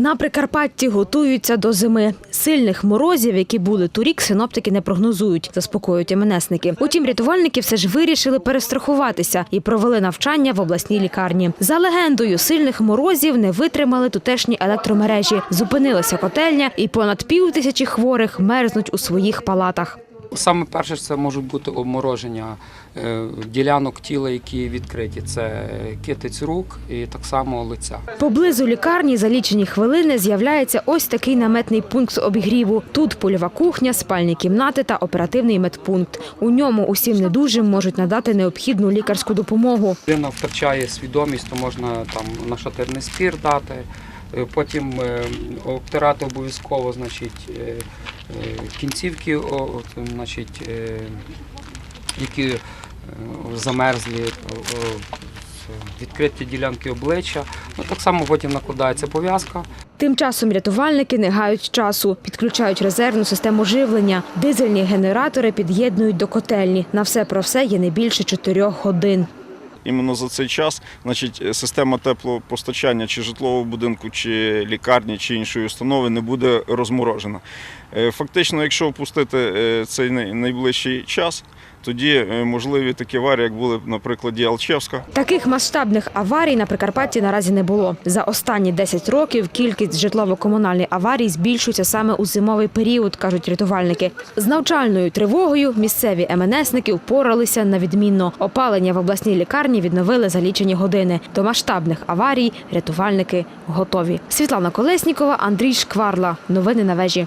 На Прикарпатті готуються до зими. Сильних морозів, які були торік, синоптики не прогнозують, заспокоюють МНСники. Утім, рятувальники все ж вирішили перестрахуватися і провели навчання в обласній лікарні. За легендою, сильних морозів не витримали тутешні електромережі. Зупинилася котельня, і понад пів тисячі хворих мерзнуть у своїх палатах. Саме перше це можуть бути обмороження е, ділянок тіла, які відкриті. Це китиць рук і так само лиця. Поблизу лікарні за лічені хвилини з'являється ось такий наметний пункт обігріву. Тут польова кухня, спальні кімнати та оперативний медпункт. У ньому усім недужим можуть надати необхідну лікарську допомогу. Людина втрачає свідомість, то можна там нашатирний спір дати. Е, Потім е, обтирати обов'язково значить, кінцівки, от, значить, е, які е, замерзлі, відкриті ділянки обличчя. Ну, так само потім накладається пов'язка. Тим часом рятувальники не гають часу, підключають резервну систему живлення. Дизельні генератори під'єднують до котельні. На все про все є не більше чотирьох годин. Іменно за цей час значить, е, система теплопостачання чи житлового будинку, чи лікарні, чи іншої установи не буде розморожена. Е, Фактично, якщо впустити е, цей найближчий час, тоді е, можливі такі аварії, як були на прикладі Алчевська. Таких масштабних аварій на Прикарпатті наразі не було. За останні 10 років кількість житлово-комунальних аварій збільшується саме у зимовий період, кажуть рятувальники. З навчальною тривогою місцеві МНСники впоралися на відмінно. Опалення в обласній лікарні відновили за лічені години. До масштабних аварій рятувальники готові. Світлана Колеснікова, Андрій Шкварла. Новини на вежі.